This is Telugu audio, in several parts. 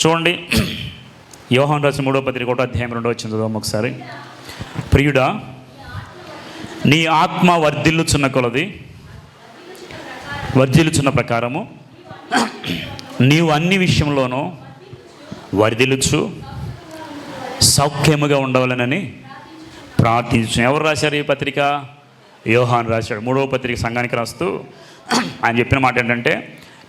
చూడండి. యోహాన్ రాసిన మూడో పత్రిక ఒకటో అధ్యాయం రెండో వచ్చింది చదువు ఒకసారి. ప్రియుడా నీ ఆత్మ వర్ధిల్లుచున్న కొలది వర్ధిల్లుచున్న ప్రకారము నీవు అన్ని విషయంలోనూ వర్ధిల్లుచు సౌఖ్యముగా ఉండవాలనని ప్రార్థించు ఎవరు రాశారు ఈ పత్రిక? యోహాన్ రాశాడు. మూడవ పత్రిక సంఘానికి రాస్తూ ఆయన చెప్పిన మాట ఏంటంటే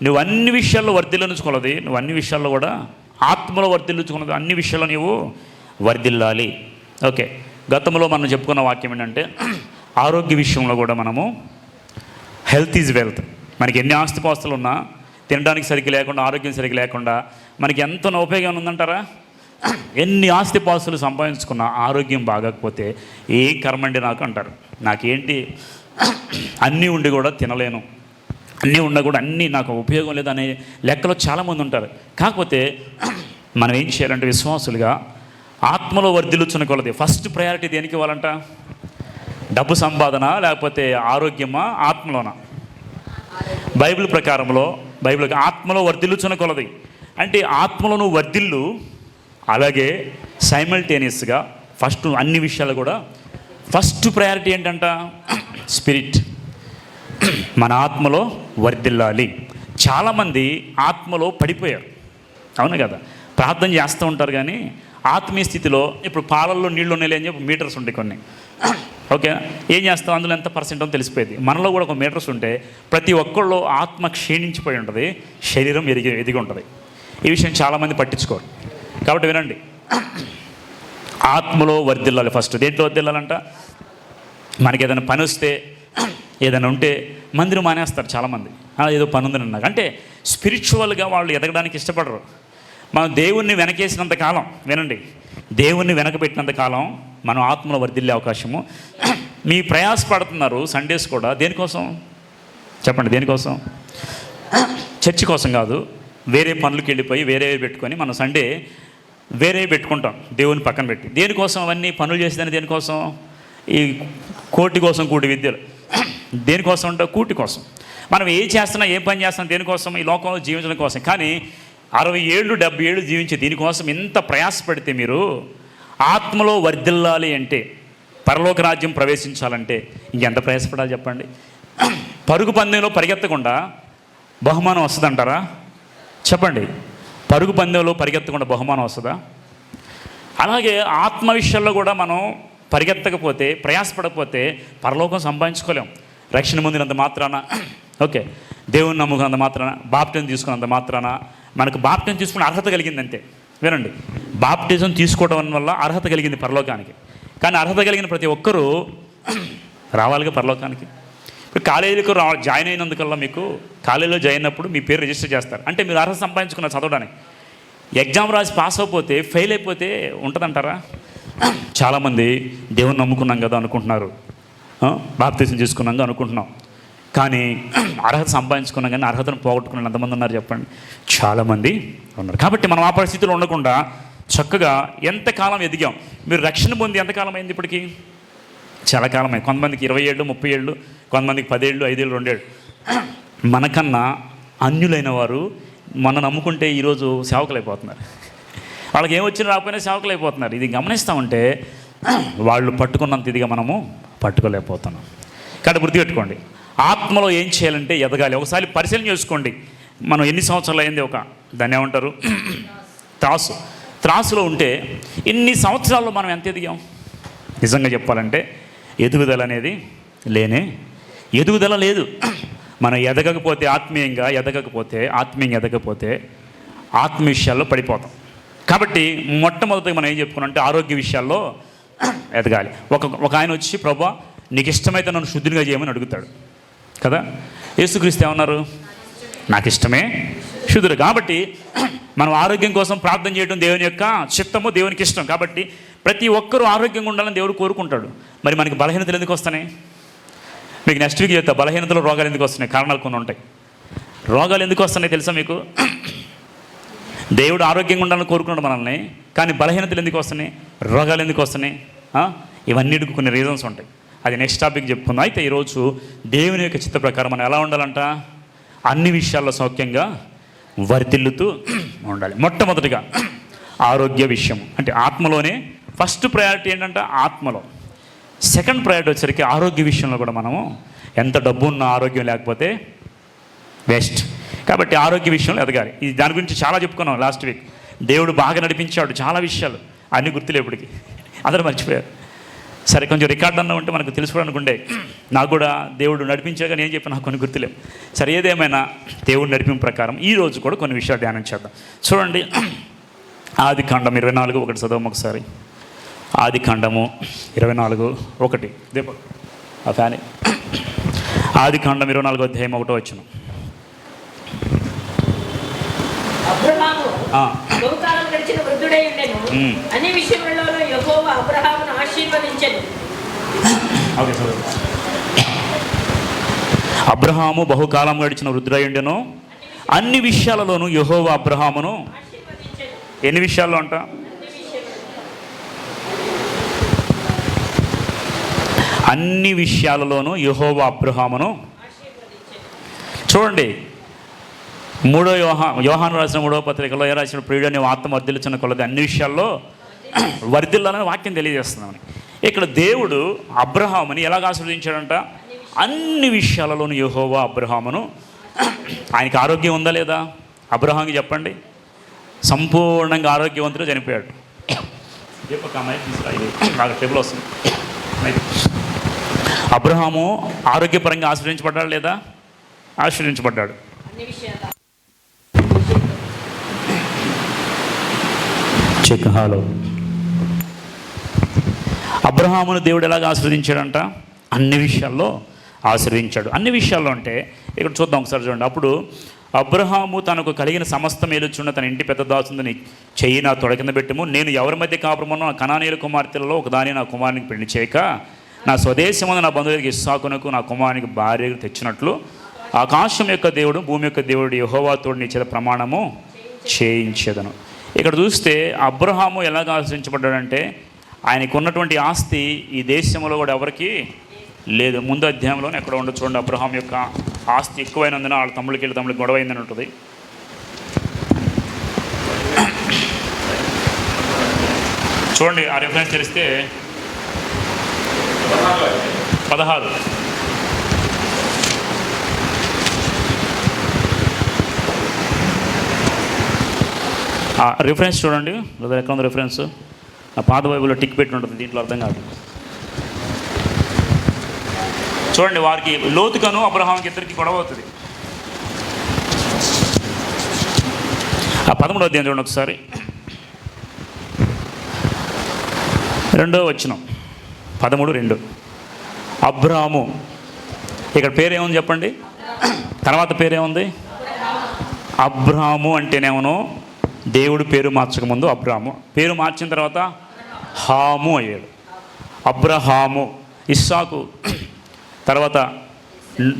నువ్వు అన్ని విషయాల్లో వర్ధిల్లించుకోలేదు నువ్వు అన్ని విషయాల్లో కూడా ఆత్మలో వర్ధిల్లుచుకున్నది అన్ని విషయాల్లో నీవు వర్ధిల్లాలి. ఓకే గతంలో మనం చెప్పుకున్న వాక్యం ఏంటంటే ఆరోగ్య విషయంలో కూడా మనము హెల్త్ ఈజ్ వెల్త్. మనకి ఎన్ని ఆస్తిపాస్తులు ఉన్నా తినడానికి సరిగ్గా లేకుండా ఆరోగ్యం సరిగ్గా లేకుండా మనకి ఎంత ఉపయోగం ఉందంటారా? ఎన్ని ఆస్తిపాస్తులు సంపాదించుకున్నా ఆరోగ్యం బాగకపోతే ఏ కర్మండి నాకు అంటారు. నాకేంటి? అన్నీ ఉండి కూడా తినలేను. అన్నీ ఉన్నా కూడా అన్నీ నాకు ఉపయోగం లేదు అనే లెక్కలో చాలామంది ఉంటారు. కాకపోతే మనం ఏం చేయాలంటే విశ్వాసులుగా ఆత్మలో వర్ధిల్లుచున్న కొలది. ఫస్ట్ ప్రయారిటీ దేనికి ఇవ్వాలంట? డబ్బు సంపాదన లేకపోతే ఆరోగ్యమా ఆత్మలోనా? బైబిల్ ప్రకారంలో బైబిల్ ఆత్మలో వర్ధిల్లుచున్న కొలది. అంటే ఆత్మలో నువ్వు వర్ధిల్లు అలాగే సైమల్టేనియస్గా ఫస్ట్ అన్ని విషయాలు కూడా ఫస్ట్ ప్రయారిటీ ఏంటంట? స్పిరిట్. మన ఆత్మలో వర్దిల్లాలి చాలామంది ఆత్మలో పడిపోయారు. అవును కదా? ప్రార్థన చేస్తూ ఉంటారు కానీ ఆత్మీయ స్థితిలో ఇప్పుడు పాలల్లో నీళ్ళు ఉన్నాయి అని చెప్పి మీటర్స్ ఉంటాయి కొన్ని. ఓకే? ఏం చేస్తాం? అందులో ఎంత పర్సెంట్ అని తెలిసిపోయింది. మనలో కూడా ఒక మీటర్స్ ఉంటే ప్రతి ఒక్కళ్ళు ఆత్మ క్షీణించిపోయి ఉంటుంది శరీరం ఎదిగి ఎదిగి ఉంటుంది. ఈ విషయం చాలామంది పట్టించుకోరు. కాబట్టి వినండి. ఆత్మలో వర్దిల్లాలి ఫస్ట్. దేంట్లో వర్దిల్లాలంట మనకి ఏదైనా పని వస్తే ఏదైనా ఉంటే మందిరం మానేస్తారు చాలామంది. ఏదో పని ఉందని నాకు అంటే స్పిరిచువల్గా వాళ్ళు ఎదగడానికి ఇష్టపడరు. మనం దేవుణ్ణి వెనకేసినంత కాలం వినండి. దేవుణ్ణి వెనకబెట్టినంత కాలం మనం ఆత్మలో వర్ధిల్లే అవకాశము. మీ ప్రయాసపడుతున్నారు సండేస్ కూడా. దేనికోసం? చెప్పండి దేనికోసం? చర్చి కోసం కాదు వేరే పనులకు వెళ్ళిపోయి వేరే పెట్టుకొని మనం సండే వేరే పెట్టుకుంటాం దేవుని పక్కన పెట్టి. దేనికోసం అవన్నీ? పనులు చేసేదని దేనికోసం? ఈ కోటి కోసం కూటి విద్యలు. దేనికోసం అంటే కూటి కోసం. మనం ఏం చేస్తున్నా ఏం పని చేస్తున్నా దేనికోసం? ఈ లోకంలో జీవించడం కోసం. కానీ అరవై ఏళ్ళు డెబ్బై ఏళ్ళు జీవించే దీనికోసం ఎంత ప్రయాసపడితే మీరు ఆత్మలో వర్ధిల్లాలి అంటే పరలోక రాజ్యం ప్రవేశించాలంటే ఇంకెంత ప్రయాసపడాలి చెప్పండి? పరుగు పందెంలో పరిగెత్తకుండా బహుమానం వస్తుందంటారా? చెప్పండి. పరుగు పందెంలో పరిగెత్తకుండా బహుమానం వస్తుందా? అలాగే ఆత్మ విషయాల్లో కూడా మనం పరిగెత్తకపోతే ప్రయాసపడకపోతే పరలోకం సంపాదించుకోలేం. రక్షణ పొందినంత మాత్రాన ఓకే దేవుని నమ్ముకున్నంత మాత్రాన బాప్టిజం తీసుకున్నంత మాత్రాన మనకు బాప్టిజం తీసుకున్న అర్హత కలిగింది అంతే వినండి. బాప్టిజం తీసుకోవడం వల్ల అర్హత కలిగింది పరలోకానికి. కానీ అర్హత కలిగిన ప్రతి ఒక్కరూ రావాలిగా పరలోకానికి. ఇప్పుడు కాలేజీలకు రా జాయిన్ అయినందుకల్లా మీకు కాలేజీలో జాయిన్ అయినప్పుడు మీ పేరు రిజిస్టర్ చేస్తారు. అంటే మీరు అర్హత సంపాదించుకున్నారు చదవడానికి. ఎగ్జామ్ రాసి పాస్ అయిపోతే ఫెయిల్ అయిపోతే ఉంటుందంటారా? చాలామంది దేవుని నమ్ముకున్నాం కదా అనుకుంటున్నారు. బాప్తీసం చేసుకున్నాం అనుకుంటున్నాం. కానీ అర్హత సంపాదించుకున్నాం కానీ అర్హతను పోగొట్టుకున్న. ఎంతమంది ఉన్నారు చెప్పండి? చాలామంది ఉన్నారు. కాబట్టి మనం ఆ పరిస్థితిలో ఉండకుండా చక్కగా ఎంతకాలం ఎదిగాం? మీరు రక్షణ పొంది ఎంతకాలం అయింది ఇప్పటికి? చాలా కాలమే. కొంతమందికి ఇరవై ఏళ్ళు ముప్పై ఏళ్ళు కొంతమందికి పదేళ్ళు ఐదేళ్ళు రెండేళ్ళు. మనకన్నా అన్యులైన వారు మన నమ్ముకుంటే ఈరోజు సేవకులు అయిపోతున్నారు వాళ్ళకి ఏమొచ్చినా రాకపోయినా సేవకులు అయిపోతున్నారు ఇది గమనిస్తామంటే వాళ్ళు పట్టుకున్నంత ఇదిగా మనము పట్టుకోలేకపోతున్నాం. కాబట్టి గుర్తుపెట్టుకోండి ఆత్మలో ఏం చేయాలంటే ఎదగాలి. ఒకసారి పరిశీలన చేసుకోండి. మనం ఎన్ని సంవత్సరాలు అయింది ఒక దాన్ని ఏమంటారు? త్రాసు. త్రాసులో ఉంటే ఇన్ని సంవత్సరాల్లో మనం ఎంత ఎదిగాం? నిజంగా చెప్పాలంటే ఎదుగుదల అనేది లేనే. ఎదుగుదల లేదు. మనం ఎదగకపోతే ఆత్మీయంగా ఎదగకపోతే ఆత్మీయంగా ఎదగకపోతే ఆత్మ విషయాల్లో పడిపోతాం. కాబట్టి మొట్టమొదటిగా మనం ఏం చెప్పుకున్నాం అంటే ఆరోగ్య విషయాల్లో ఎదగాలి. ఒక ఒక ఆయన వచ్చి ప్రభా నీకు ఇష్టమైతే నన్ను శుద్ధిగా చేయమని అడుగుతాడు. కదా? యేసుక్రీస్తు ఏమన్నారు? నాకు ఇష్టమే శుద్ధుడు. కాబట్టి మనం ఆరోగ్యం కోసం ప్రార్థన చేయడం దేవుని యొక్క చిత్తము దేవునికి ఇష్టం. కాబట్టి ప్రతి ఒక్కరూ ఆరోగ్యంగా ఉండాలని దేవుడు కోరుకుంటాడు. మరి మనకి బలహీనతలు ఎందుకు వస్తున్నాయి? మీకు నెక్స్ట్ వీక్ చెప్తా. బలహీనతలు రోగాలు ఎందుకు వస్తున్నాయి? కారణాలు కొన్ని ఉంటాయి. రోగాలు ఎందుకు వస్తున్నాయి తెలుసా మీకు? దేవుడు ఆరోగ్యంగా ఉండాలని కోరుకున్నాడు మనల్ని కానీ బలహీనతలు ఎందుకు వస్తున్నాయి? రోగాలు ఎందుకు వస్తున్నాయి? ఇవన్నిటికి కొన్ని రీజన్స్ ఉంటాయి. అది నెక్స్ట్ టాపిక్ చెప్పుకుందాం. అయితే ఈరోజు దేవుని యొక్క చిత్త ప్రకారం మనం ఎలా ఉండాలంట? అన్ని విషయాల్లో సౌఖ్యంగా వర్ధిల్లుతూ ఉండాలి. మొట్టమొదటిగా ఆరోగ్య విషయం. అంటే ఆత్మలోనే ఫస్ట్ ప్రయారిటీ ఏంటంటే? ఆత్మలో. సెకండ్ ప్రయారిటీ వచ్చరికి ఆరోగ్య విషయంలో కూడా మనము ఎంత డబ్బు ఉన్న ఆరోగ్యం లేకపోతే వేస్ట్ కాబట్టి ఆరోగ్య విషయంలో ఎదగాలి. ఇది దాని గురించి చాలా చెప్పుకున్నాం లాస్ట్ వీక్ దేవుడు బాగా నడిపించాడు. చాలా విషయాలు. అన్నీ గుర్తులేపటికి అందరూ మర్చిపోయారు. సరే కొంచెం రికార్డ్ అన్న ఉంటే మనకు తెలుసుకోవడానికి ఉండే నాకు కూడా దేవుడు నడిపించాక నేను చెప్పిన నాకు కొన్ని గుర్తులేవు. సరే ఏదేమైనా దేవుడు నడిపింపు ప్రకారం ఈ రోజు కూడా కొన్ని విషయాలు ధ్యానం చేద్దాం. చూడండి ఆది కాండం ఇరవై నాలుగు ఒకటి చదవం ఒకసారి. ఆది కాండము ఇరవై నాలుగు ఒకటి. దీపక్ ఆ ఫ్యాన్. ఆది కాండం ఇరవై నాలుగు అధ్యాయం ఒకటో వచ్చిన. అబ్రహాము ఆ. యెహోవా అబ్రహామును ఆశీర్వదించెను. అబ్రహాము బహుకాలం గడిచిన వృద్ధుడయుండెను అన్ని విషయాలలోనూ యహోవ అబ్రహామును ఎన్ని విషయాల్లో అంట? అన్ని విషయాలలోనూ యహోవ అబ్రహామును చూడండి. మూడో యోహా యోహాను రాసిన మూడో పత్రికలో ఏ రాసిన ప్రియుడు అనే ఆత్మ వర్ధిల్చున్న కొలది. అన్ని విషయాల్లో వర్ధిల్లాలని వాక్యం తెలియజేస్తున్నామని ఇక్కడ దేవుడు అబ్రహాముని ఎలాగ ఆశీర్వదించాడంట? అన్ని విషయాలలోనూ యహోవా అబ్రహామును ఆయనకి ఆరోగ్యం ఉందా లేదా? అబ్రహాంకి చెప్పండి. సంపూర్ణంగా ఆరోగ్యవంతుడు చనిపోయాడు. నాకు టేబుల్ వస్తుంది. అబ్రహాము ఆరోగ్యపరంగా ఆశ్రయించబడ్డాడు లేదా? ఆశ్రయించబడ్డాడు చెక్ హాలో. అబ్రహామును దేవుడు ఎలాగ ఆశ్రదించాడంట? అన్ని విషయాల్లో ఆశ్రదించాడు. అన్ని విషయాల్లో అంటే ఇక్కడ చూద్దాం ఒకసారి చూడండి. అప్పుడు అబ్రహాము తనకు కలిగిన సమస్త మేలుచున్న తన ఇంటి పెద్ద దాసుందని చెయ్యి నా తొడ కింద పెట్టము. నేను ఎవరి మధ్య కాపురమో నా కనానీయుల కుమార్తెలలో ఒకదాని నా కుమారునికి పెళ్ళి చేయక నా స్వదేశమందు నా బంధువులకి ఇస్సాకునకు నా కుమారునికి భార్యకు తెచ్చినట్లు ఆకాశం యొక్క దేవుడు భూమి యొక్క దేవుడు యహోవాతోడు నీ చేత ప్రమాణము చేయించేదను. ఇక్కడ చూస్తే అబ్రహాము ఎలాగ ఆశ్రయించబడ్డాడంటే ఆయనకు ఉన్నటువంటి ఆస్తి ఈ దేశంలో కూడా ఎవరికి లేదు. ముందు అధ్యాయంలోనే ఎక్కడ ఉండదు చూడండి అబ్రహాం యొక్క ఆస్తి ఎక్కువైనందున వాళ్ళ తమ్ముడికి వెళ్ళి తమ్ముడికి గొడవ అయిందని ఉంటుంది. చూడండి ఆ రిఫరెన్స్ తెలిస్తే పదహారు. రిఫరెన్స్ చూడండి ఎక్కడ ఉంది రిఫరెన్స్ ఆ పాత బైబిల్లో టిక్ పెట్టి ఉంటుంది దీంట్లో అర్థం కాదు. చూడండి వారికి లోతుకను అబ్రహాంకి ఇద్దరికి గొడవ అవుతుంది. ఆ పదమూడు అధ్యాయం చూడండి ఒకసారి. రెండో వచ్చిన పదమూడు రెండు. అబ్రాము ఇక్కడ పేరేముంది చెప్పండి? తర్వాత పేరేముంది? అబ్రాము అంటేనేమో దేవుడు పేరు మార్చక ముందు అబ్రాము పేరు మార్చిన తర్వాత హాము అయ్యాడు. అబ్రహాము ఇస్సాకు. తర్వాత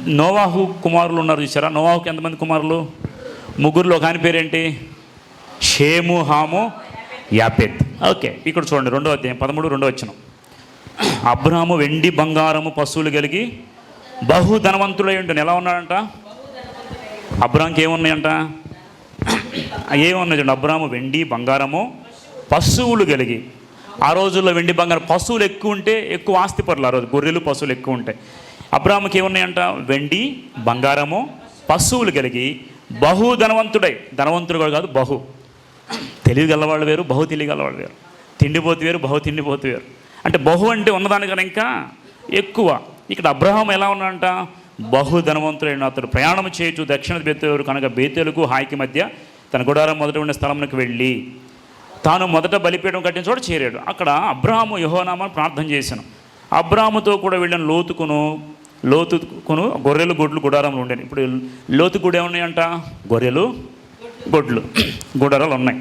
నోవాహు కుమారులు ఉన్నారు చూసారా నోవాహుకి ఎంతమంది కుమారులు? ముగ్గురులో కాని పేరేంటి? షేము హాము యాపెత్. ఓకే ఇక్కడ చూడండి రెండో అధ్యాయం పదమూడు రెండో వచ్చిన అబ్రహాము వెండి బంగారము పశువులు కలిగి బహు ధనవంతుడై ఉంటుంది ఎలా ఉన్నాడంట? అబ్రాహంకి ఏమున్నాయంట? ఏమున్నాయి చూడండి అబ్రాము వెండి బంగారము పశువులు కలిగి ఆ రోజుల్లో వెండి బంగారం పశువులు ఎక్కువ ఉంటే ఎక్కువ ఆస్తిపరులు ఆ రోజు గొర్రెలు పశువులు ఎక్కువ ఉంటాయి. అబ్రాహ్మకి ఏమున్నాయంట? వెండి బంగారము పశువులు కలిగి బహు ధనవంతుడై ధనవంతుడు కూడా కాదు బహు. తెలివి గలవాళ్ళు వేరు బహు తెలివి గలవాళ్ళు వేరు. తిండిపోతు వేరు బహు తిండిపోతు వేరు. అంటే బహు అంటే ఉన్నదానికన్నా ఇంకా ఎక్కువ. ఇక్కడ అబ్రహం ఎలా ఉన్నాడంట? బహు ధనవంతుడైన అతడు ప్రయాణం చేయొచ్చు దక్షిణ బేతేలు కనుక బేతేలకు హాయికి మధ్య తన గుడారం మొదట ఉన్న స్థలంలోకి వెళ్ళి తాను మొదట బలిపీఠం కట్టిన చోట చేరాడు. అక్కడ అబ్రాహము యహోనామాను ప్రార్థన చేశాను. అబ్రాహముతో కూడా వెళ్ళిన లోతుకును లోతుకును గొర్రెలు గొడ్లు గుడారంలో ఉండేది ఇప్పుడు లోతు గుడి ఏమున్నాయంట? గొర్రెలు గొడ్లు గుడారాలు ఉన్నాయి.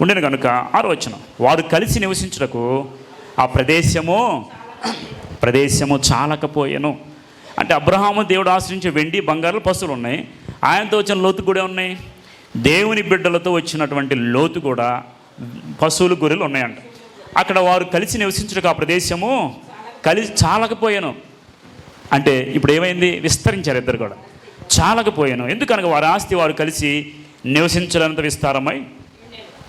ఉండేది కనుక ఆరు వచ్చిన వారు కలిసి నివసించుటకు ఆ ప్రదేశము ప్రదేశము చాలకపోయాను. అంటే అబ్రహాము దేవుడు ఆశ్రయించే వెండి బంగారు పశువులు ఉన్నాయి. ఆయనతో వచ్చిన లోతు కూడా ఉన్నాయి దేవుని బిడ్డలతో వచ్చినటువంటి లోతు కూడా పశువులు గొర్రెలు ఉన్నాయంట. అక్కడ వారు కలిసి నివసించుటకు ఆ ప్రదేశము కలిసి చాలకపోయాను. అంటే ఇప్పుడు ఏమైంది? విస్తరించారు ఇద్దరు కూడా. చాలకపోయాను. ఎందుకనగా వారి ఆస్తి వారు కలిసి నివసించలేనంత విస్తారమై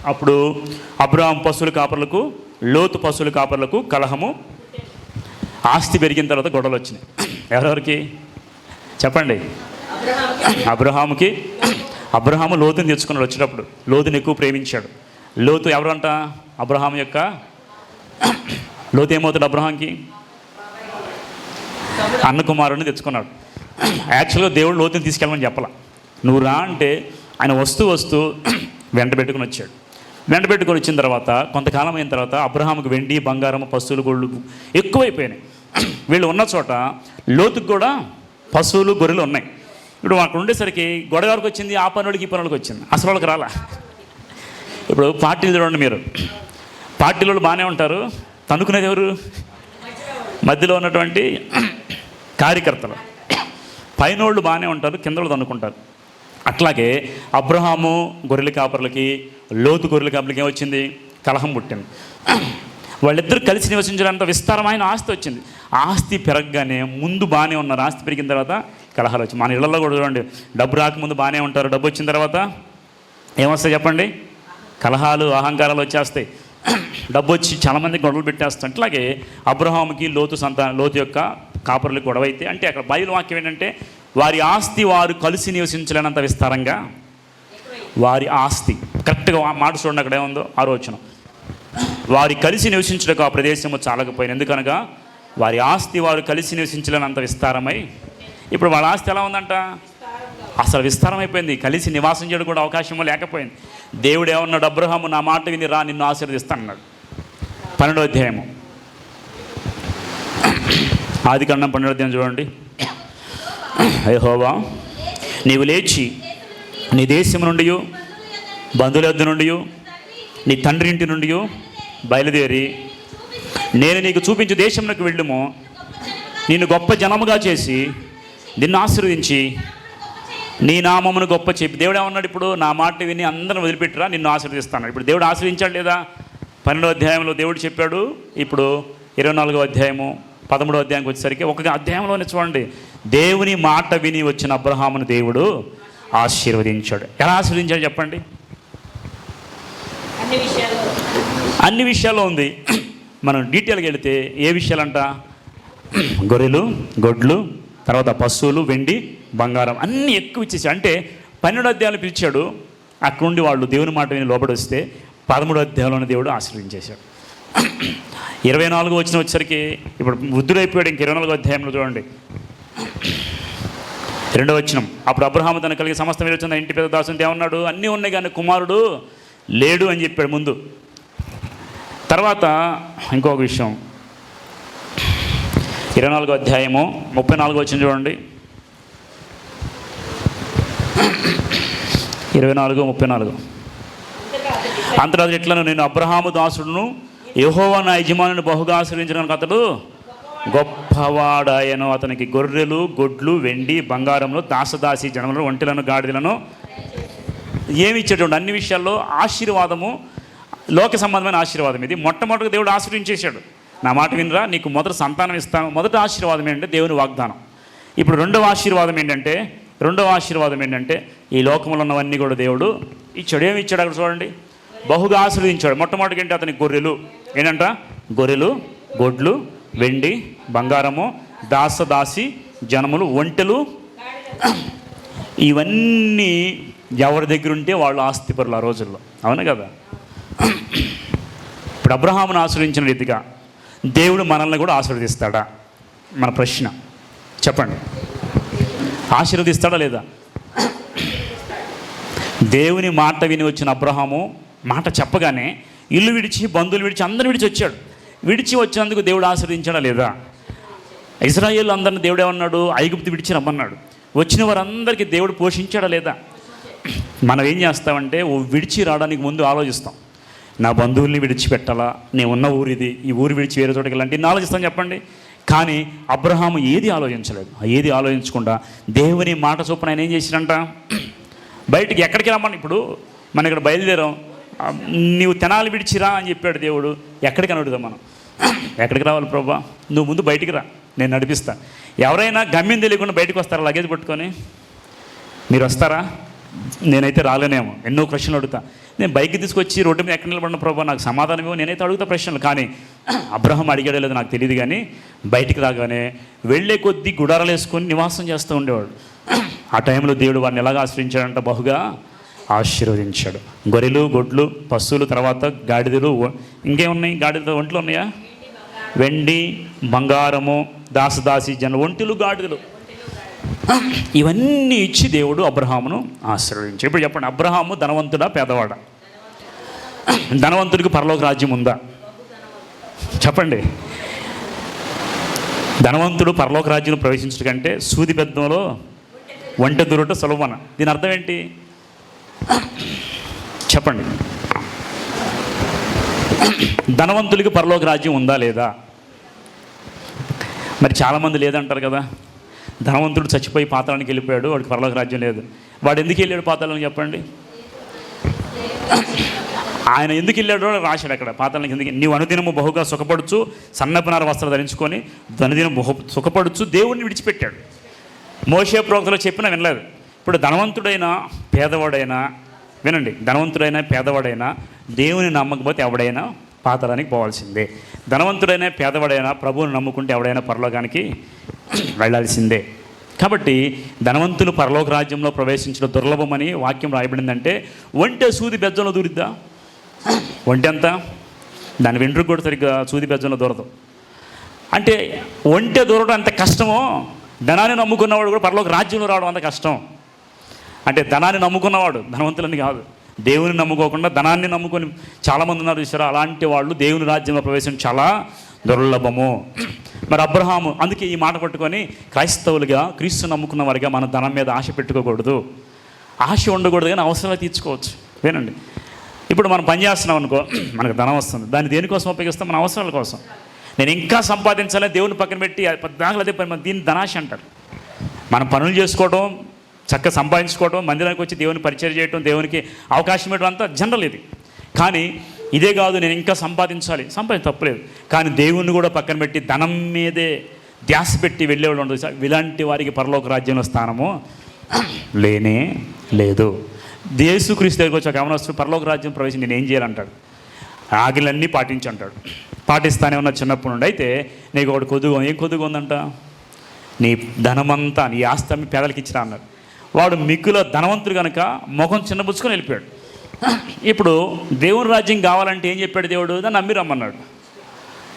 అప్పుడు అబ్రహాం పశువుల కాపర్లకు లోతు పశువుల కాపర్లకు కలహము ఆస్తి పెరిగిన తర్వాత గొడవలు వచ్చినాయి. ఎవరెవరికి? చెప్పండి. అబ్రహాముకి. అబ్రహాముకి. అబ్రహాము లోతుని తెచ్చుకున్నాడు. వచ్చినప్పుడు లోతుని ఎక్కువ ప్రేమించాడు. లోతు ఎవరంట అబ్రహాం యొక్క? లోతు ఏమవుతాడు అబ్రహాంకి? అన్నకుమారుడిని తెచ్చుకున్నాడు. యాక్చువల్గా దేవుడు లోతుని తీసుకెళ్ళమని చెప్పాల. నువ్వు రా అంటే ఆయన వస్తూ వస్తూ వెంట పెట్టుకుని వచ్చాడు. వెంట పెట్టుకుని వచ్చిన తర్వాత కొంతకాలం అయిన తర్వాత అబ్రహాంకి వెండి బంగారం పశువులు గొళ్ళు ఎక్కువైపోయినాయి. వీళ్ళు ఉన్న చోట లోతుకు కూడా పశువులు గొర్రెలు ఉన్నాయి. ఇప్పుడు అక్కడ ఉండేసరికి గొడవరికి వచ్చింది? ఆ పనులకి ఈ పనులకి వచ్చింది. అసలు వాళ్ళకి రాలా. ఇప్పుడు పార్టీలు చూడండి మీరు. పార్టీలు బాగానే ఉంటారు. తనుకునేది ఎవరు? మధ్యలో ఉన్నటువంటి కార్యకర్తలు. పైన వాళ్ళు బాగానే ఉంటారు కింద వాళ్ళు తనుకుంటారు అట్లాగే అబ్రహాము గొర్రెల కాపర్లకి లోతు గొర్రెల కాపర్లకి ఏమొచ్చింది కలహం పుట్టింది. వాళ్ళిద్దరు కలిసి నివసించడంత విస్తారమైన ఆస్తి వచ్చింది. ఆస్తి పెరగగానే ముందు బాగానే ఉన్నారు ఆస్తి పెరిగిన తర్వాత కలహాలు వచ్చి మన ఇళ్ళలో కూడా చూడండి డబ్బు రాకముందు బాగానే ఉంటారు డబ్బు వచ్చిన తర్వాత. ఏమొస్తాయి చెప్పండి? కలహాలు అహంకారాలు వచ్చేస్తాయి. డబ్బు వచ్చి చాలామంది గొడవలు పెట్టేస్తాం అట్లాగే అబ్రహాముకి లోతు సంతానం లోతు యొక్క కాపరులకు గొడవ అయితే అంటే అక్కడ బైబిల్ వాక్యం ఏంటంటే వారి ఆస్తి వారు కలిసి నివసించలేనంత విస్తారంగా వారి ఆస్తి. కరెక్ట్గా మాట చూడండి అక్కడ ఏముందో? ఆలోచన వారి కలిసి నివసించడానికి ఆ ప్రదేశము చాలకపోయింది ఎందుకనగా వారి ఆస్తి వారు కలిసి నివసించలేనంత విస్తారమై. ఇప్పుడు వాళ్ళ ఆస్తి ఎలా ఉందంట? అసలు విస్తారమైపోయింది. కలిసి నివాసం చేయడం కూడా అవకాశం లేకపోయింది. దేవుడు ఏమన్నాడు? అబ్రహాము నా మాట విని రా నిన్ను ఆశీర్వదిస్తానన్నాడు పన్నెండో అధ్యాయము. ఆది కన్నం పన్నెండో అధ్యాయం చూడండి. హోవా నీవు లేచి నీ దేశం నుండి బంధువుల యొద్ నుండి నీ తండ్రి ఇంటి నుండి బయలుదేరి నేను నీకు చూపించే దేశంలోకి వెళ్ళము. నిన్ను గొప్ప జనముగా చేసి నిన్ను ఆశీర్వదించి నీ నామమును గొప్ప చెప్పి దేవుడు ఏమన్నాడు ఇప్పుడు? నా మాట విని అందరం వదిలిపెట్టరా నిన్ను ఆశీర్వదిస్తాను ఇప్పుడు దేవుడు ఆశీర్వించాడు లేదా? పన్నెండో అధ్యాయంలో దేవుడు చెప్పాడు ఇప్పుడు ఇరవై నాలుగో అధ్యాయము పదమూడో అధ్యాయంకి వచ్చేసరికి ఒక అధ్యాయంలోనే చూడండి. దేవుని మాట విని వచ్చిన అబ్రహామును దేవుడు ఆశీర్వదించాడు. ఎలా ఆశీర్వదించాడు చెప్పండి? అన్ని విషయాల్లో. అన్ని విషయాల్లో ఉంది. మనం డీటెయిల్గా వెళితే ఏ విషయాలంట? గొర్రెలు గొడ్లు తర్వాత పశువులు వెండి బంగారం అన్నీ ఎక్కువ ఇచ్చేసి అంటే పన్నెండు అధ్యాయాలు పిలిచాడు. అక్కడుండి వాళ్ళు దేవుని మాట విని లోబడి వస్తే పదమూడు అధ్యాయంలోని దేవుడు ఆశీర్వించేశాడు ఇరవై నాలుగు వచ్చిన వచ్చరికి ఇప్పుడు వృద్ధుడైపోయాడు ఇంక ఇరవై నాలుగో అధ్యాయంలో చూడండి. రెండో వచ్చినం అప్పుడు అబ్రహాము తన కలిగి సమస్తం వచ్చిన ఇంటి పెద్ద దాసుని ఏమన్నాడు అన్నీ ఉన్నాయి కానీ కుమారుడు లేడు అని చెప్పాడు ముందు. తర్వాత ఇంకొక విషయం ఇరవై నాలుగో అధ్యాయము ముప్పై నాలుగో వచ్చిన చూడండి. ఇరవై నాలుగు ముప్పై నాలుగు. అంతరాజు ఎట్లను నేను అబ్రహాము దాసుడును యెహోవా నా యజమానుని బహుగా ఆశ్రయించడానికి అతడు? గొప్పవాడాయను అతనికి గొర్రెలు గొడ్లు వెండి బంగారంలో దాసదాసి జనములు ఒంటెలను గాడిదలను ఏమి ఇచ్చేటువంటి అన్ని విషయాల్లో ఆశీర్వాదము లోక సంబంధమైన ఆశీర్వాదం ఇది. మొట్టమొదటిగా దేవుడు ఆశ్రయించేశాడు. నా మాట వినరా నీకు మొదటి సంతానం ఇస్తాను. మొదటి ఆశీర్వాదం ఏంటంటే దేవుని వాగ్దానం. ఇప్పుడు రెండవ ఆశీర్వాదం ఏంటంటే రెండవ ఆశీర్వాదం ఏంటంటే ఈ లోకంలో ఉన్నవన్నీ కూడా దేవుడు ఇచ్చాడు. ఏమి ఇచ్చాడు అక్కడ చూడండి? బహుగా ఆశీర్వదించాడు. మొట్టమొదటి ఏంటి? అతనికి గొర్రెలు. ఏంటంట గొర్రెలు గొడ్లు వెండి బంగారము దాసదాసి జనములు ఒంటెలు. ఇవన్నీ ఎవరి దగ్గర ఉంటే వాళ్ళు ఆస్తిపరులు ఆ రోజుల్లో. అవును కదా? ఇప్పుడు అబ్రహామును ఆశ్రయించిన రీతిగా దేవుడు మనల్ని కూడా ఆశీర్వదిస్తాడా? మన ప్రశ్న. చెప్పండి. ఆశీర్వదిస్తాడా లేదా? దేవుని మాట విని వచ్చిన అబ్రహాము మాట చెప్పగానే ఇల్లు విడిచి బంధువులు విడిచి అందరిని విడిచి వచ్చాడు. విడిచి వచ్చినందుకు దేవుడు ఆశీర్వదించాడా లేదా? ఇజ్రాయేల్ అందరిని దేవుడు ఏమన్నాడు? ఐగుప్తు విడిచి రమ్మన్నాడు. వచ్చిన వారందరికీ దేవుడు పోషించాడా లేదా? మనం ఏం చేస్తామంటే ఓ విడిచి రావడానికి ముందు ఆలోచిస్తాం. నా బంధువుల్ని విడిచిపెట్టాలా? నేను ఉన్న ఊరిది ఈ ఊరు విడిచి వేరే చోటకి వెళ్ళాలంటే ఇన్ని చెప్పండి. కానీ అబ్రహాము ఏది ఆలోచించలేదు. ఏది ఆలోచించకుండా దేవుని మాట చొప్పున ఆయన ఏం చేసినంట బయటికి ఎక్కడికి రమ్మని? ఇప్పుడు మనం ఇక్కడ బయలుదేరాం. నీవు తెనాలి విడిచిరా అని చెప్పాడు దేవుడు. ఎక్కడికి అడుగుదాం మనం? ఎక్కడికి రావాలి ప్రభా? నువ్వు ముందు బయటికి రా. నేను నడిపిస్తా. ఎవరైనా గమ్యం తెలియకుండా బయటకు వస్తారా? లగేజ్ పట్టుకొని? మీరు వస్తారా? నేనైతే రాలేనేమో ఎన్నో ప్రశ్నలు అడుగుతా. నేను బైక్ తీసుకొచ్చి రోడ్డు మీద ఎక్కడ నిలబడిన ప్రభావ నాకు సమాధానం ఇవ్వ నేనైతే అడుగుతా ప్రశ్నలు. కానీ అబ్రహం అడిగాడో లేదో నాకు తెలియదు కానీ బయటికి రాగానే వెళ్ళే కొద్దీ గుడారాలు వేసుకొని నివాసం చేస్తూ ఉండేవాడు. ఆ టైంలో దేవుడు వారిని ఎలాగ ఆశ్రయించాడంట బహుగా? ఆశీర్వదించాడు. గొర్రెలు గొడ్లు పశువులు తర్వాత గాడిదలు ఇంకేమున్నాయి? గాడిదలు ఒంట్లు ఉన్నాయా? వెండి బంగారము దాసదాసి జన ఒంటిలు గాడిదలు. ఇవన్నీ ఇచ్చి దేవుడు అబ్రహామును ఆశీర్వదించాడు ఇప్పుడు చెప్పండి అబ్రహాము ధనవంతుడా పేదవాడా? ధనవంతుడికి పరలోక రాజ్యం ఉందా? చెప్పండి. ధనవంతుడు పరలోక రాజ్యం ప్రవేశించడం కంటే సూది పెద్దంలో వంట దూరట సులభన దీని అర్థం ఏంటి? చెప్పండి. ధనవంతుడికి పరలోక రాజ్యం ఉందా లేదా? మరి చాలామంది లేదంటారు కదా. ధనవంతుడు చచ్చిపోయి పాతాళానికి వెళ్ళిపోయాడు. వాడికి పరలోక రాజ్యం లేదు. వాడు ఎందుకు వెళ్ళాడు పాతాళానికి చెప్పండి? ఆయన ఎందుకు వెళ్ళాడో రాశాడు అక్కడ. పాతాళానికి ఎందుకు నీవు అనుదినము బహుగా సుఖపడుచు సన్నపనార వస్త్రాలు ధరించుకొని ధనదినం బహు సుఖపడుచు దేవుణ్ణి విడిచిపెట్టాడు. మోషే ప్రోక్తలో చెప్పినా వినలేదు. ఇప్పుడు ధనవంతుడైనా పేదవాడైనా వినండి ధనవంతుడైనా పేదవాడైనా దేవుని నమ్మకపోతే ఎవడైనా పాతాళానికి పోవాల్సిందే. ధనవంతుడైనా పేదవాడైనా ప్రభువుని నమ్ముకుంటే ఎవడైనా పరలోకానికి వెళ్ళాల్సిందే. కాబట్టి ధనవంతులు పరలోక రాజ్యంలో ప్రవేశించడం దుర్లభమని వాక్యం రాయబడిందంటే ఒంటె సూది బెజ్జంలో దూరిద్దా? ఒంటె దాని వెంట్రుకు కూడా సరిగ్గా సూది బెజ్జంలో దూరదు. అంటే ఒంటె దూరడం అంత కష్టమో ధనాన్ని నమ్ముకున్నవాడు కూడా పరలోక రాజ్యంలో రావడం అంత కష్టం. అంటే ధనాన్ని నమ్ముకున్నవాడు ధనవంతులని కాదు. దేవుని నమ్ముకోకుండా ధనాన్ని నమ్ముకొని చాలామంది ఉన్నారు చూసారా అలాంటి వాళ్ళు దేవుని రాజ్యంలో ప్రవేశం చాలా దుర్లభము. మరి అబ్రహాము అందుకే ఈ మాట పట్టుకొని క్రైస్తవులుగా క్రీస్తు నమ్ముకున్న వారిగా మన ధనం మీద ఆశ పెట్టుకోకూడదు. ఆశ ఉండకూడదు కానీ అవసరాలు తీర్చుకోవచ్చు. వినండి. ఇప్పుడు మనం పని చేస్తున్నాం అనుకో మనకు ధనం వస్తుంది. దాన్ని దేనికోసం ఉపయోగిస్తాం? మన అవసరాల కోసం. నేను ఇంకా సంపాదించాలని దేవుని పక్కన పెట్టి దాఖలు అదే పని దీన్ని ధనాశ అంటారు. మనం పనులు చేసుకోవడం చక్కగా సంపాదించుకోవడం మందిరానికి వచ్చి దేవుని పరిచయం చేయడం దేవునికి అవకాశం ఇవ్వడం అంతా జనరల్ ఇది. కానీ ఇదే కాదు నేను ఇంకా సంపాదించాలి. సంపాదించ తప్పలేదు. కానీ దేవుణ్ణి కూడా పక్కన పెట్టి ధనం మీదే ధ్యాస పెట్టి వెళ్ళేవాళ్ళు ఉండదు. సార్ ఇలాంటి వారికి పరలోక రాజ్యంలో స్థానము లేనే లేదు. దేశుక్రీస్తు దగ్గరికి వచ్చి ఒక గమనస్తు పరలోక రాజ్యం ప్రవేశం నేను ఏం చేయాలంటాడు? ఆగిలన్నీ పాటించి అంటాడు. పాటిస్తానే ఉన్న చిన్నప్పటి నుండి. అయితే నీకు ఒకటి కొద్దుగా ఏం కొద్దుగా ఉందంట? నీ ధనమంతా నీ ఆస్తి పేదలకి పేదలకు ఇచ్చిరా అన్నాడు. వాడు మిక్కుల ధనవంతుడు కనుక ముఖం చిన్నపుచ్చుకొని వెళ్ళిపోయాడు. ఇప్పుడు దేవుని రాజ్యం కావాలంటే ఏం చెప్పాడు దేవుడు? దాన్ని అమ్మి రమ్మన్నాడు.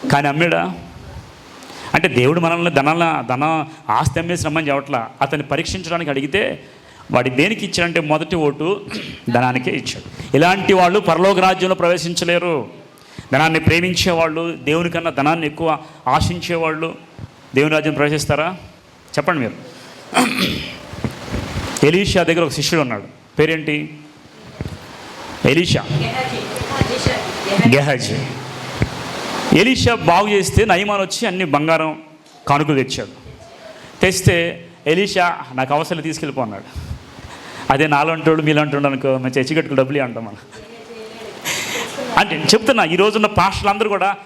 కానీ అమ్మాడా అంటే దేవుడు మనల్ని ధనాల ధన ఆస్తి అమ్మేసి రమ్మని చెప్పట్లా. అతన్ని పరీక్షించడానికి అడిగితే వాడి దేనికి ఇచ్చాడంటే మొదటి ఓటు ధనానికే ఇచ్చాడు. ఇలాంటి వాళ్ళు పరలోక రాజ్యంలో ప్రవేశించలేరు. ధనాన్ని ప్రేమించేవాళ్ళు దేవుని కన్నా ధనాన్ని ఎక్కువ ఆశించేవాళ్ళు దేవుని రాజ్యం ప్రవేశిస్తారా? చెప్పండి మీరు. ఎలీషా దగ్గర ఒక శిష్యుడు ఉన్నాడు. పేరేంటి? ఎలీషా. గెహాజీ. ఎలీషా బాగు చేస్తే నయమాన్ వచ్చి అన్ని బంగారం కానుకలు తెచ్చాడు. తెస్తే ఎలీషా నాకు అవసరం తీసుకెళ్ళిపోన్నాడు అదే నాలంటోడు మీలంటాడు అనుకో మంచి చర్చి డబ్బులు అంటాం మనం. అంటే చెప్తున్నా ఈ రోజున్న పాస్టర్లు అందరూ కూడా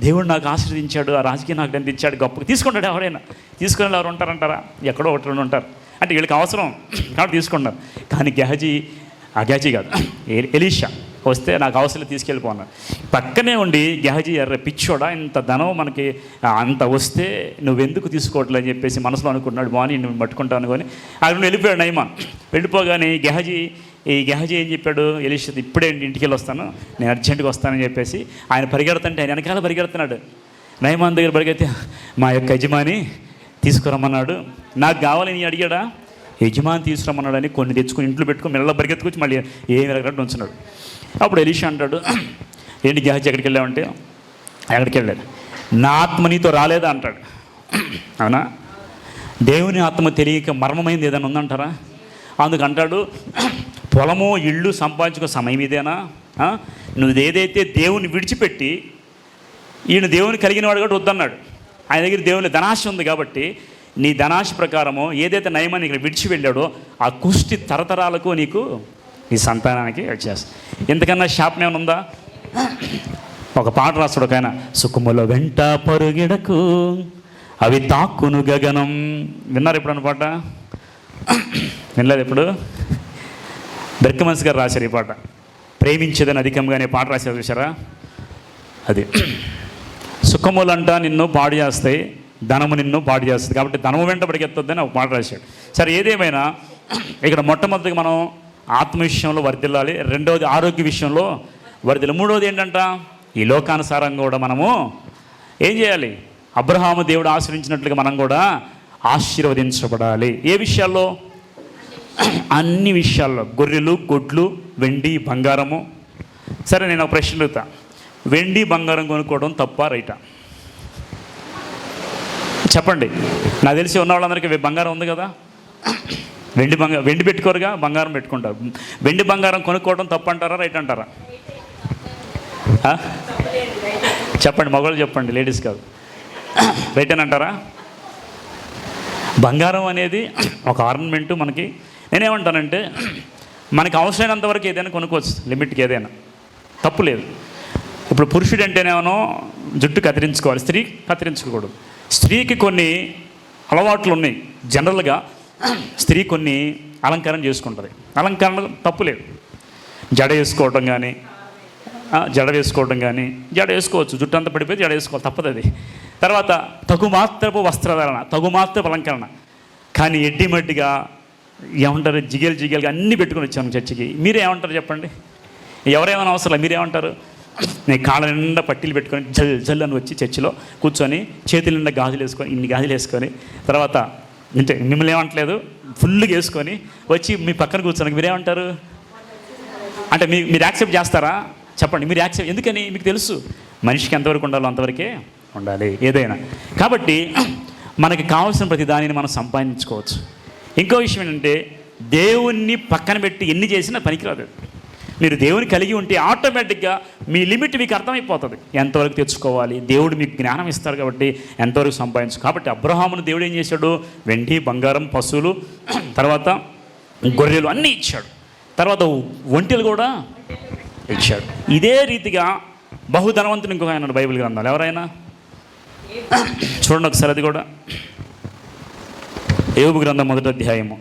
దేవుడు నాకు ఆశీర్వదించాడు ఆ రాజకీయ నాకు అందించాడు ఇచ్చాడు గొప్పగా తీసుకుంటాడు ఎవరైనా. తీసుకునే ఎవరు ఉంటారంటారా? ఎక్కడో ఒకటి రెండు ఉంటారు. అంటే వీళ్ళకి అవసరం కాబట్టి తీసుకున్నారు కానీ గెహజీ ఆ గెహజీ కాదు. ఎలి- ఎలీషా వస్తే నాకు అవసరం తీసుకెళ్ళిపోన్నాడు పక్కనే ఉండి గెహజీ ఎర్ర పిచ్చోడా ఇంత ధనం మనకి అంత వస్తే నువ్వెందుకు తీసుకోవట్లే అని చెప్పేసి మనసులో అనుకుంటున్నాడు. బాని నువ్వు పట్టుకుంటాను కానీ అక్కడ నుండి వెళ్ళిపోయాడు నైమాన్ వెళ్ళిపోగానే గెహజీ ఈ గెహజీ ఏం చెప్పాడు? ఎలీషా ఇప్పుడే ఇంటికి వెళ్ళి వస్తాను. నేను అర్జెంటుగా వస్తానని చెప్పేసి ఆయన పరిగెడుతుంటే ఆయన వెనకాల పరిగెడుతున్నాడు. నయమాన్ దగ్గర పరిగెత్తి మా యొక్క యజమాని తీసుకురమ్మన్నాడు. నాకు కావాలని అడిగాడా? యజమాని తీసుకురమ్మన్నాడని కొన్ని తెచ్చుకొని ఇంట్లో పెట్టుకుని మెల్ల పరిగెత్తుకొచ్చి మళ్ళీ ఏం వెళ్ళగట్టు ఉంచున్నాడు. అప్పుడు ఎలిష అంటాడు ఏంటి గెహజీ ఎక్కడికి వెళ్ళామంటే ఎక్కడికి వెళ్ళాడు నా ఆత్మ నీతో రాలేదా? అంటాడు. అవునా? దేవుని ఆత్మ తెలియక మర్మమైంది ఏదైనా ఉందంటారా? అందుకు అంటాడు పొలము ఇళ్ళు సంపాదించుకో సమయం ఇదేనా? నువ్వు ఏదైతే దేవుని విడిచిపెట్టి ఈయన దేవుని కలిగిన వాడు కూడా వద్దన్నాడు. ఆయన దగ్గర దేవుని ధనాశ ఉంది కాబట్టి నీ ధనాశ ప్రకారము ఏదైతే నయమాన్ని ఇక్కడ విడిచి వెళ్ళాడో ఆ కుష్టి తరతరాలకు నీకు నీ సంతానానికి వచ్చేస్తుంది ఎంతకన్నా శాపం ఏమైనా ఉందా? ఒక పాట రాస్తాడు ఒక ఆయన సుఖముల వెంట పరుగిడకు అవి తాక్కును గగనం. విన్నారు ఎప్పుడన్న పాట? వినలేదు ఎప్పుడు? బెర్కమన్స్ గారు రాశారు ఈ పాట. ప్రేమించేదని అధికంగా అనే పాట రాశారు చూసారా అది. సుఖములంట నిన్ను పాడు చేస్తాయి ధనము నిన్ను పాడు చేస్తుంది. కాబట్టి ధనము వెంట పడికెత్తొద్దని ఒక మాట రాశాడు. సరే ఏదేమైనా ఇక్కడ మొట్టమొదటిగా మనం ఆత్మ విషయంలో వర్దిల్లాలి రెండవది ఆరోగ్య విషయంలో వర్దిల్లి మూడవది ఏంటంట? ఈ లోకానుసారంగా కూడా మనము ఏం చేయాలి? అబ్రహాము దేవుడు ఆశ్రయించినట్లుగా మనం కూడా ఆశీర్వదించబడాలి. ఏ విషయాల్లో? అన్ని విషయాల్లో గొర్రెలు గొడ్లు వెండి బంగారము. సరే నేను ఒక ప్రశ్న అడుగుతా. వెండి బంగారం కొనుక్కోవడం తప్ప రైటా? చెప్పండి. నాకు తెలిసి ఉన్న వాళ్ళందరికీ బంగారం ఉంది కదా? వెండి బంగారం వెండి పెట్టుకోరుగా బంగారం పెట్టుకుంటారు. వెండి బంగారం కొనుక్కోవడం తప్ప అంటారా రైట్ అంటారా? చెప్పండి మగవాళ్ళు చెప్పండి లేడీస్ కాదు. రైట్ అని అంటారా బంగారం అనేది ఒక ఆర్నమెంటు మనకి నేనేమంటానంటే మనకి అవసరమైనంత వరకు ఏదైనా కొనుక్కోవచ్చు లిమిట్కి ఏదైనా. తప్పు లేదు. ఇప్పుడు పురుషుడు అంటేనేమో జుట్టు కత్తిరించుకోవాలి స్త్రీ కత్తిరించకూడదు స్త్రీకి కొన్ని అలవాట్లు ఉన్నాయి జనరల్గా స్త్రీ కొన్ని అలంకరణ చేసుకుంటుంది. అలంకరణ తప్పు లేదు. జడ వేసుకోవటం కానీ జడ వేసుకోవడం కానీ జడ వేసుకోవచ్చు. జుట్టు అంతా పడిపోయి జడ వేసుకోవాలి తప్పదు అది. తర్వాత తగు మాత్రపు వస్త్రధారణ తగు మాత్రపు అలంకరణ. కానీ ఎడ్డిమడ్డిగా ఏమంటారు? జిగేలు జిగేలుగా అన్నీ పెట్టుకుని వచ్చాను చర్చికి. మీరేమంటారు చెప్పండి? ఎవరేమైనా అవసరం లేదు మీరేమంటారు? నేను కాళ్ళ నిండా పట్టీలు పెట్టుకొని జల్ జల్ అని వచ్చి చర్చిలో కూర్చొని చేతుల నిండా గాజులు వేసుకొని ఇన్ని గాజులు వేసుకొని తర్వాత అంటే మిమ్మల్ని ఏమంటలేదు ఫుల్గా వేసుకొని వచ్చి మీ పక్కన కూర్చోడానికి మీరేమంటారు? అంటే మీ మీరు యాక్సెప్ట్ చేస్తారా? చెప్పండి మీరు యాక్సెప్ట్ ఎందుకని? మీకు తెలుసు మనిషికి ఎంతవరకు ఉండాలో అంతవరకే ఉండాలి ఏదైనా. కాబట్టి మనకి కావాల్సిన ప్రతి దానిని మనం సంపాదించుకోవచ్చు. ఇంకో విషయం ఏంటంటే దేవుణ్ణి పక్కన పెట్టి ఎన్ని చేసినా పనికిరాదు. మీరు దేవుని కలిగి ఉంటే ఆటోమేటిక్గా మీ లిమిట్ మీకు అర్థమైపోతుంది. ఎంతవరకు తెచ్చుకోవాలి? దేవుడు మీకు జ్ఞానం ఇస్తారు కాబట్టి ఎంతవరకు సంపాదించు కాబట్టి అబ్రహామును దేవుడు ఏం చేశాడు? వెండి బంగారం పశువులు తర్వాత గొర్రెలు అన్నీ ఇచ్చాడు. తర్వాత ఒంటెలు కూడా ఇచ్చాడు. ఇదే రీతిగా బహుధనవంతుని ఇంకొక ఆయన బైబిల్ గ్రంథాలు. ఎవరైనా? చూడండి ఒకసారి అది కూడా. యోగు గ్రంథం మొదటి అధ్యాయము.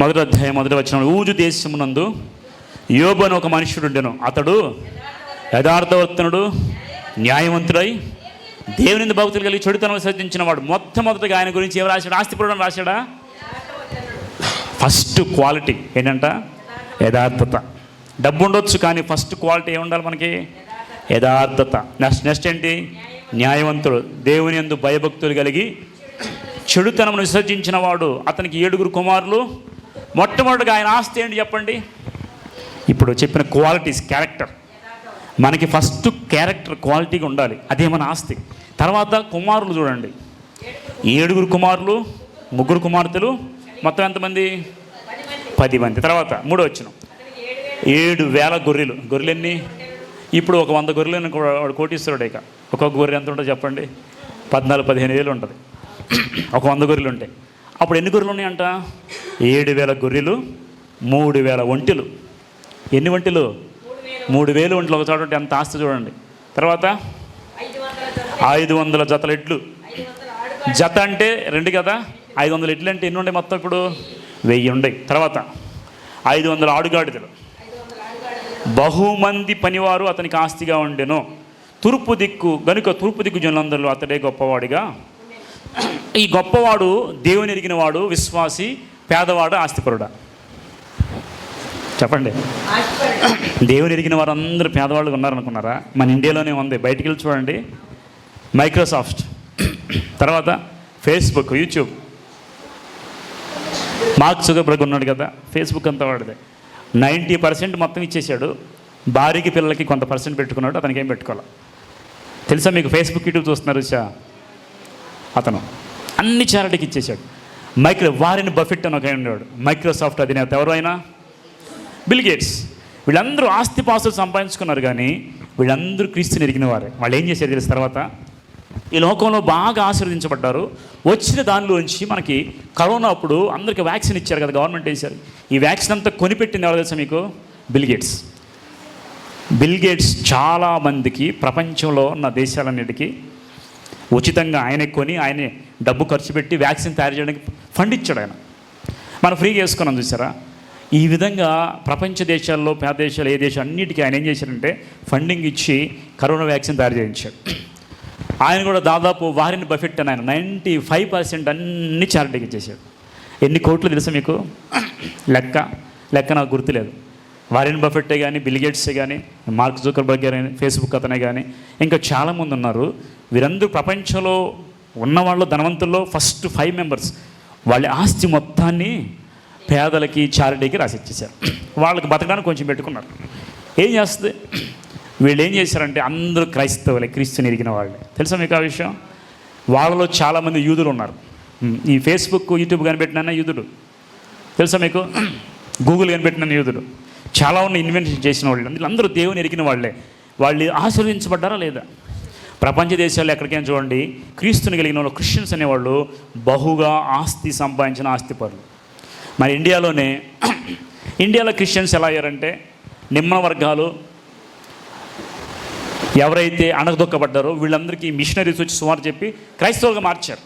మొదటి అధ్యాయం మొదటి వచ్చిన ఊజు దేశమునందు యోబు అని ఒక మనుషుడు ఉండెను. అతడు యథార్థవర్తనుడు న్యాయవంతుడై దేవుని భక్తులు కలిగి చెడుతనం సర్జించిన వాడు. మొట్టమొదటిగా ఆయన గురించి ఏం రాశాడు? ఆస్తిపూర్వం రాశాడా? ఫస్ట్ క్వాలిటీ ఏంటంట? యథార్థత. డబ్బు ఉండొచ్చు కానీ ఫస్ట్ క్వాలిటీ ఏమి ఉండాలి మనకి? యథార్థత. నెక్స్ట్ నెక్స్ట్ ఏంటి? న్యాయవంతుడు. దేవుని ఎందు భయభక్తులు కలిగి చెడుతనమును విసర్జించిన వాడు అతనికి ఏడుగురు కుమారులు. మొట్టమొదటిగా ఆయన ఆస్తి ఏంటి చెప్పండి? ఇప్పుడు చెప్పిన క్వాలిటీస్ క్యారెక్టర్ మనకి ఫస్ట్ క్యారెక్టర్ క్వాలిటీగా ఉండాలి. అదే మన ఆస్తి. తర్వాత కుమారులు చూడండి. ఏడుగురు కుమారులు ముగ్గురు కుమార్తెలు మొత్తం ఎంతమంది? పది మంది. తర్వాత మూడో వచ్చిన ఏడు వేల గొర్రెలు. గొర్రెలు ఎన్ని? ఇప్పుడు ఒక వంద గొర్రెలను కూడా వాడు కోటీశ్వరుడు ఇక. ఒక్కొక్క గొర్రె ఎంత ఉంటుందో చెప్పండి? పద్నాలుగు పదిహేను వేలు ఉంటుంది. ఒక వంద గొర్రెలు ఉంటాయి అప్పుడు ఎన్ని గొర్రెలు ఉన్నాయంట? ఏడు వేల గొర్రెలు మూడు వేల ఒంటెలు. ఎన్ని ఒంటెలు? మూడు వేలు ఒంటెలు. ఒక చోట ఉంటే ఎంత ఆస్తి చూడండి. తర్వాత ఐదు వందల జతల ఎడ్లు జత అంటే రెండు కదా? ఐదు వందల ఎడ్లు అంటే ఎన్ని ఉండే మొత్తం ఇప్పుడు? వెయ్యి ఉండయి తర్వాత ఐదు వందల ఆడుగాడిదలు. బహుమంది పనివారు అతనికి ఆస్తిగా ఉండెను. తూర్పు దిక్కు గనుక తూర్పు దిక్కు జనులందరిలో అతడే గొప్పవాడిగా. ఈ గొప్పవాడు దేవుని ఎరిగిన వాడు విశ్వాసి పేదవాడు ఆస్తిపరుడా. చెప్పండి. దేవుని ఎరిగిన వారందరూ పేదవాళ్ళు ఉన్నారనుకున్నారా? మన ఇండియాలోనే ఉంది. బయటికి వెళ్ళి చూడండి. మైక్రోసాఫ్ట్. తర్వాత ఫేస్బుక్ యూట్యూబ్. మార్క్ జుకర్బర్గ్ ఉన్నాడు కదా ఫేస్బుక్ అంతా వాడిదే. నైంటీ పర్సెంట్ మొత్తం ఇచ్చేసాడు భార్యకి పిల్లలకి కొంత పర్సెంట్ పెట్టుకున్నాడు. అతనికి ఏం పెట్టుకోవాలి? తెలుసా మీకు ఫేస్బుక్ యూట్యూబ్ చూస్తున్నారు చా అతను అన్ని చారిటీకి ఇచ్చేసాడు మైక్రో వారిని బఫెట్ అని ఒక ఉండేవాడు మైక్రోసాఫ్ట్ అధినేత ఎవరు అయినా బిల్ గేట్స్. వీళ్ళందరూ ఆస్తిపాస్తులు సంపాదించుకున్నారు కానీ వీళ్ళందరూ క్రీస్తుని ఎరిగిన వారే. వాళ్ళు ఏం చేశారు తెలిసిన తర్వాత? ఈ లోకంలో బాగా ఆశీర్వదించబడ్డారు. వచ్చిన దానిలోంచి మనకి కరోనా అప్పుడు అందరికీ వ్యాక్సిన్ ఇచ్చారు కదా గవర్నమెంట్ వేశారు. ఈ వ్యాక్సిన్ అంతా కొనిపెట్టింది ఎవరు తెలుసా మీకు? బిల్గేట్స్ బిల్గేట్స్ చాలామందికి చాలా మందికి ప్రపంచంలో ఉన్న దేశాలన్నిటికీ ఉచితంగా ఆయనే కొని ఆయనే డబ్బు ఖర్చు పెట్టి వ్యాక్సిన్ తయారు చేయడానికి ఫండ్ ఇచ్చాడు ఆయన. మనం ఫ్రీగా వేసుకున్నాం చూసారా? ఈ విధంగా ప్రపంచ దేశాల్లో పేద దేశాలు ఏ దేశం అన్నిటికీ ఆయన ఏం చేశారంటే ఫండింగ్ ఇచ్చి కరోనా వ్యాక్సిన్ తయారు చేయించాడు. ఆయన కూడా దాదాపు వారిని బఫెట్ అని ఆయన నైంటీ ఫైవ్ పర్సెంట్ అన్ని చారిటీకి ఇచ్చేసాడు. ఎన్ని కోట్లు తెలుసు మీకు? లెక్క. లెక్క నాకు గుర్తులేదు. వారిన్ బఫెట్టే కానీ బిల్గేట్సే కానీ మార్క్ జూకర్బర్గ్ కానీ ఫేస్బుక్ అతనే కానీ ఇంకా చాలామంది ఉన్నారు. వీరందరూ ప్రపంచంలో ఉన్న వాళ్ళు ధనవంతుల్లో ఫస్ట్ ఫైవ్ మెంబర్స్. వాళ్ళ ఆస్తి మొత్తాన్ని పేదలకి చారిటీకి రాసిచ్చేసారు వాళ్ళకి బతకడానికి కొంచెం పెట్టుకున్నారు. ఏం చేస్తుంది? వీళ్ళు ఏం చేశారంటే అందరూ క్రైస్తవులే క్రీస్తుని ఎరిగిన వాళ్ళే. తెలుసా మీకు ఆ విషయం? వాళ్ళలో చాలామంది యూదులు ఉన్నారు. ఈ ఫేస్బుక్ యూట్యూబ్ కనిపెట్టిన యూదుడు తెలుసా మీకు? గూగుల్ కనిపెట్టిన యూదుడు చాలా ఉన్న ఇన్వెన్షన్ చేసిన వాళ్ళు. వీళ్ళందరూ దేవుని ఎరిగిన వాళ్ళే. వాళ్ళు ఆశీర్వదించబడ్డారా లేదా? ప్రపంచ దేశాల్లో ఎక్కడికైనా చూడండి క్రీస్తుని కలిగిన వాళ్ళు క్రిస్టియన్స్ అనేవాళ్ళు బహుగా ఆస్తి సంపాదించిన ఆస్తి పరులు మరి ఇండియాలోనే ఇండియాలో క్రిస్టియన్స్ ఎలా అయ్యారంటే నిమ్న వర్గాలు ఎవరైతే అణగదొక్కబడ్డారో వీళ్ళందరికీ మిషనరీస్ వచ్చి సుమారు చెప్పి క్రైస్తవులుగా మార్చారు.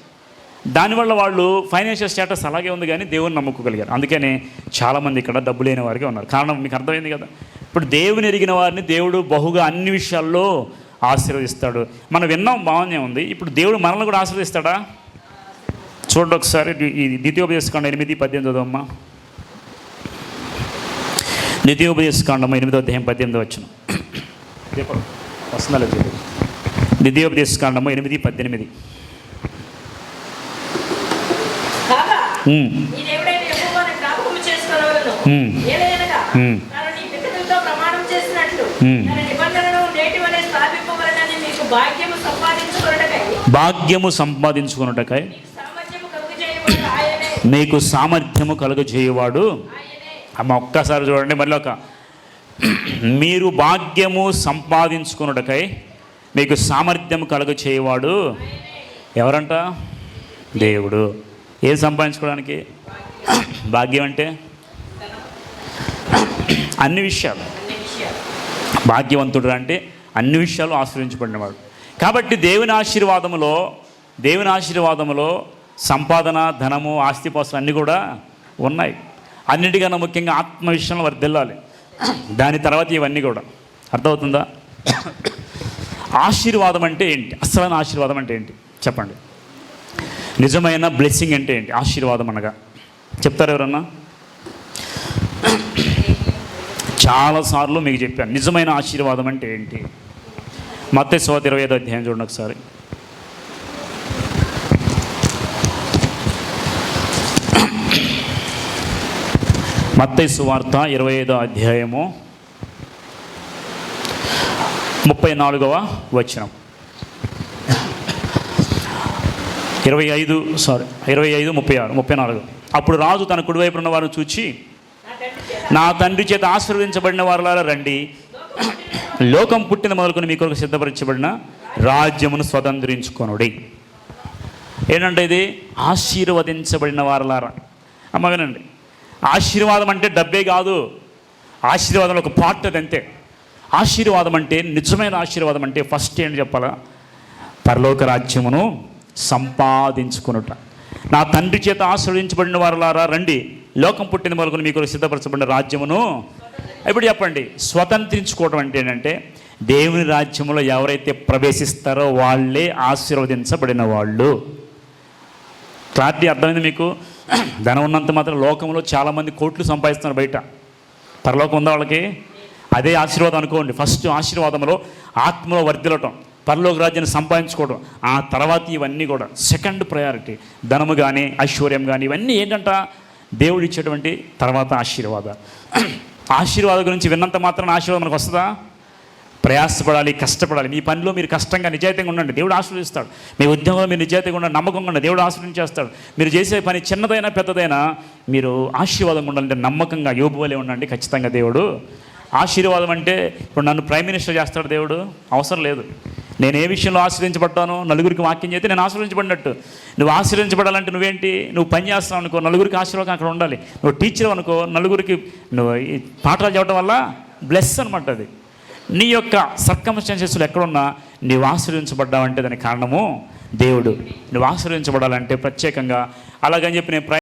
దానివల్ల వాళ్ళు ఫైనాన్షియల్ స్టేటస్ అలాగే ఉంది కానీ దేవుని నమ్ముకోగలిగారు. అందుకనే చాలామంది ఇక్కడ డబ్బు లేని వారికి ఉన్నారు. కారణం మీకు అర్థమైంది కదా? ఇప్పుడు దేవుని ఎరిగిన వారిని దేవుడు బహుగా అన్ని విషయాల్లో ఆశీర్వదిస్తాడు. మనం విన్నాం బాగానే ఉంది. ఇప్పుడు దేవుడు మనల్ని కూడా ఆశీర్వదిస్తాడా? చూడండి ఒకసారి ఈ ద్వితీయోపదేశకాండం ఎనిమిది పద్దెనిమిది చదవమ్మా. ద్వితీయోపదేశకాండం ఎనిమిదో అధ్యాయం పద్దెనిమిది వచ్చిన వస్తుందా లేదు ద్వితీయోపదేశకాండము ఎనిమిది పద్దెనిమిది. మీకు భాగ్యము సంపాదించుకొనుటకై. భాగ్యము సంపాదించుకున్నటకై నీకు సామర్థ్యము కలుగజేయవాడు ఆయనే. నీకు సామర్థ్యము కలుగజేయువాడు. ఆయనే. అమ్మ ఒక్కసారి చూడండి మళ్ళీ ఒక మీరు భాగ్యము సంపాదించుకున్నటకై మీకు సామర్థ్యం కలుగ చేయవాడు ఎవరంట? దేవుడు. ఏం సంపాదించుకోవడానికి? భాగ్యం అంటే? అన్ని విషయాలు. భాగ్యవంతుడు అంటే అన్ని విషయాలు ఆశ్రయించబడినవాడు. కాబట్టి దేవుని ఆశీర్వాదములో దేవుని ఆశీర్వాదములో సంపాదన ధనము ఆస్తిపాస్తులు అన్నీ కూడా ఉన్నాయి. అన్నిటికన్నా ముఖ్యంగా ఆత్మ విషయంలో వర్దిల్లాలి దాని తర్వాత ఇవన్నీ కూడా. అర్థమవుతుందా? ఆశీర్వాదం అంటే ఏంటి? అసలైన ఆశీర్వాదం అంటే ఏంటి? చెప్పండి. నిజమైన బ్లెస్సింగ్ అంటే ఏంటి? ఆశీర్వాదం అనగా. చెప్తారు ఎవరన్నా? చాలాసార్లు మీకు చెప్పాను. నిజమైన ఆశీర్వాదం అంటే ఏంటి? మత్తే సోత ఇరవై ఐదు అధ్యాయం చూడండి ఒకసారి. మత్తైసు సువార్త ఇరవై ఐదో అధ్యాయము ముప్పై నాలుగవ వచనం. ఇరవై ఐదు సారీ ఇరవై ఐదు ముప్పై ఆరు ముప్పై నాలుగు అప్పుడు రాజు తన కుడివైపు ఉన్న వారిని చూచి నా తండ్రి చేత ఆశీర్వదించబడిన వారులారా రండి. లోకం పుట్టిన మొదలుకొని మీ కొరకు సిద్ధపరచబడిన రాజ్యమును స్వతంత్రించుకొనుడి. ఏంటంటే ఇది ఆశీర్వదించబడిన వారలారా. అమ్మ వినండి. ఆశీర్వాదం అంటే డబ్బే కాదు. ఆశీర్వాదంలో ఒక పార్ట్ అది అంతే. ఆశీర్వాదం అంటే నిజమైన ఆశీర్వాదం అంటే ఫస్ట్ ఏంటి చెప్పాలా? పరలోక రాజ్యమును సంపాదించుకునుట. నా తండ్రి చేత ఆశ్రయించబడిన వారులారా రండి. లోకం పుట్టిన వరకు మీకు సిద్ధపరచబడిన రాజ్యమును ఇప్పుడు చెప్పండి. స్వతంత్రించుకోవడం అంటే ఏంటంటే దేవుని రాజ్యములో ఎవరైతే ప్రవేశిస్తారో వాళ్ళే ఆశీర్వదించబడిన వాళ్ళు. క్లారిటీ అర్థమైంది మీకు? ధనం ఉన్నంత మాత్రం లోకంలో చాలామంది కోట్లు సంపాదిస్తున్నారు బయట. పరలోకం ఉందా వాళ్ళకి? అదే ఆశీర్వాదం అనుకోండి. ఫస్ట్ ఆశీర్వాదంలో ఆత్మలో వర్ధిల్లటం పరలోక రాజ్యాన్ని సంపాదించుకోవడం ఆ తర్వాత ఇవన్నీ కూడా. సెకండ్ ప్రయారిటీ ధనము కానీ ఐశ్వర్యం కానీ ఇవన్నీ ఏంటంట? దేవుడు ఇచ్చేటువంటి తర్వాత ఆశీర్వాదం. ఆశీర్వాదం గురించి విన్నంత మాత్రం ఆశీర్వాదం మనకు వస్తుందా? ప్రయాసపడాలి కష్టపడాలి. మీ పనిలో మీరు కష్టంగా నిజాయితీగా ఉండండి. దేవుడు ఆశ్రయిస్తాడు మీ ఉద్యోగంలో మీరు నిజాయితీగా ఉండండి నమ్మకంగా ఉండండి. దేవుడు ఆశ్రయించేస్తాడు మీరు చేసే పని చిన్నదైనా పెద్దదైనా మీరు ఆశీర్వాదంగా ఉండాలంటే నమ్మకంగా యోబు వలె ఉండండి. ఖచ్చితంగా దేవుడు. ఆశీర్వాదం అంటే ఇప్పుడు నన్ను ప్రైమ్ మినిస్టర్ చేస్తాడు దేవుడు. అవసరం లేదు. నేను ఏ విషయంలో ఆశ్రయించబడ్డానో నలుగురికి వాక్యం చేస్తే నేను ఆశ్రయించబడినట్టు నువ్వు ఆశ్రయించబడాలంటే నువ్వేంటి? నువ్వు పని చేస్తావు అనుకో నలుగురికి ఆశీర్వాదం అక్కడ ఉండాలి. నువ్వు టీచర్ అనుకో నలుగురికి నువ్వు ఈ పాఠాలు చెప్పడం వల్ల బ్లెస్ అనమాట అది. నీ యొక్క సర్కమ్స్టాన్సెస్లు ఎక్కడున్నా నీవు ఆశ్రయించబడ్డావంటే దానికి కారణము దేవుడు. నువ్వు ఆశ్రయించబడాలంటే ప్రత్యేకంగా. అలాగని చెప్పి నేను